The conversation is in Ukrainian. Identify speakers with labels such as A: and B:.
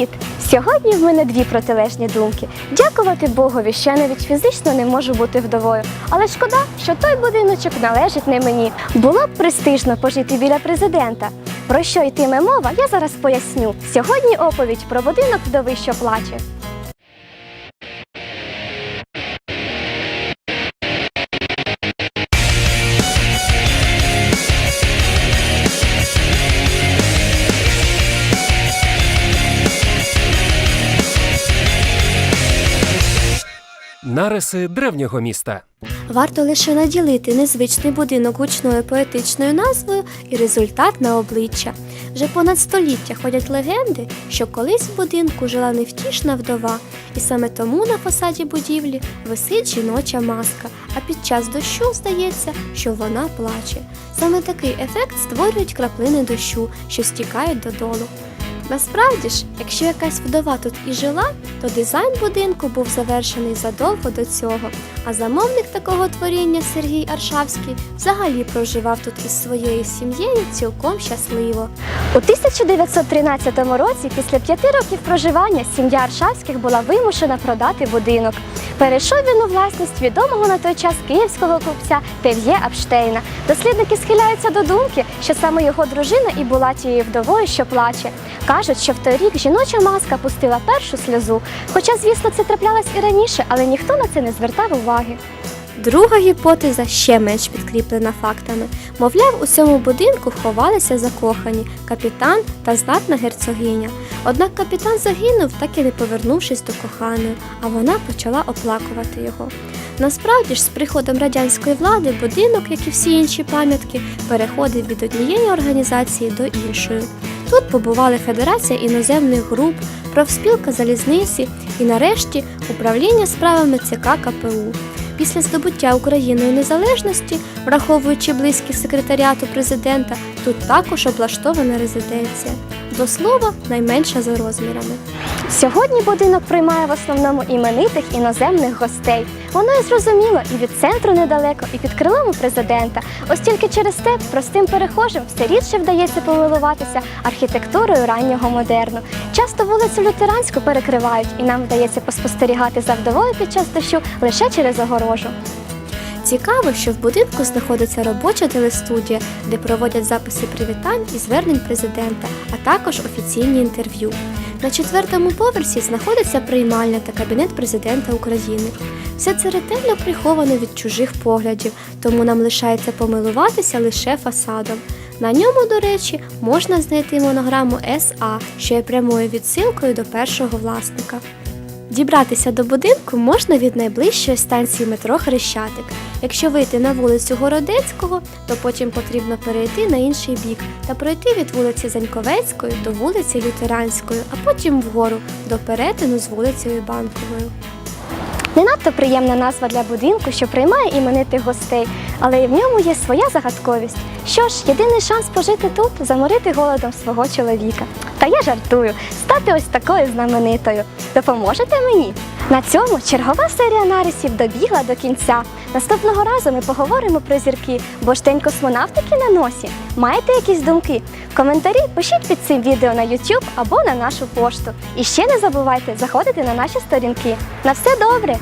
A: Привіт! Сьогодні в мене дві протилежні думки. Дякувати Богові, що я навіть фізично не можу бути вдовою. Але шкода, що той будиночок належить не мені. Було б престижно пожити біля президента. Про що йтиме мова, я зараз поясню. Сьогодні оповідь про будинок вдови, що плаче.
B: Нариси древнього міста.
C: Варто лише наділити незвичний будинок гучною поетичною назвою і результат на обличчя. Вже понад століття ходять легенди, що колись в будинку жила невтішна вдова, і саме тому на фасаді будівлі висить жіноча маска, а під час дощу здається, що вона плаче. Саме такий ефект створюють краплини дощу, що стікають додолу. Насправді ж, якщо якась вдова тут і жила, то дизайн будинку був завершений задовго до цього. А замовник такого творіння Сергій Аршавський взагалі проживав тут із своєю сім'єю цілком щасливо.
A: У 1913 році, після п'яти років проживання, сім'я Аршавських була вимушена продати будинок. Перейшов він у власність відомого на той час київського купця Тев'є Апштейна. Дослідники схиляються до думки, що саме його дружина і була тією вдовою, що плаче. Кажуть, що в той рік жіноча маска пустила першу сльозу. Хоча, звісно, це траплялось і раніше, але ніхто на це не звертав уваги.
C: Друга гіпотеза ще менш підкріплена фактами. Мовляв, у цьому будинку ховалися закохані капітан та знатна герцогиня. Однак капітан загинув, так і не повернувшись до коханої, а вона почала оплакувати його. Насправді ж, з приходом радянської влади будинок, як і всі інші пам'ятки, переходив від однієї організації до іншої. Тут побували Федерація іноземних груп, профспілка залізниці і, нарешті, управління справами ЦК КПУ. Після здобуття Україною незалежності, враховуючи близькість секретаріату президента, тут також облаштована резиденція. До слова, найменша за розмірами.
A: Сьогодні будинок приймає в основному іменитих іноземних гостей. Воно і зрозуміло і від центру недалеко, і під крилом у президента. Ось тільки через те простим перехожим все рідше вдається помилуватися архітектурою раннього модерну. Часто вулицю лютеранську перекривають, і нам вдається поспостерігати за вдовою під час дощу лише через огорожу.
C: Цікаво, що в будинку знаходиться робоча телестудія, де проводять записи привітань і звернень президента, а також офіційні інтерв'ю. На четвертому поверсі знаходиться приймальня та кабінет президента України. Все це ретельно приховано від чужих поглядів, тому нам лишається помилуватися лише фасадом. На ньому, до речі, можна знайти монограму СА, що є прямою відсилкою до першого власника. Дібратися до будинку можна від найближчої станції метро Хрещатик. Якщо вийти на вулицю Городецького, то потім потрібно перейти на інший бік та пройти від вулиці Заньковецької до вулиці Лютеранської, а потім вгору до перетину з вулицею Банковою.
A: Не надто приємна назва для будинку, що приймає іменитих гостей, але і в ньому є своя загадковість. Що ж, єдиний шанс пожити тут заморити голодом свого чоловіка. Та я жартую, стати ось такою знаменитою. Допоможете мені? На цьому чергова серія нарисів добігла до кінця. Наступного разу ми поговоримо про зірки, бо ж день космонавтики на носі. Маєте якісь думки? Коментарі пишіть під цим відео на YouTube або на нашу пошту. І ще не забувайте заходити на наші сторінки. На все добре!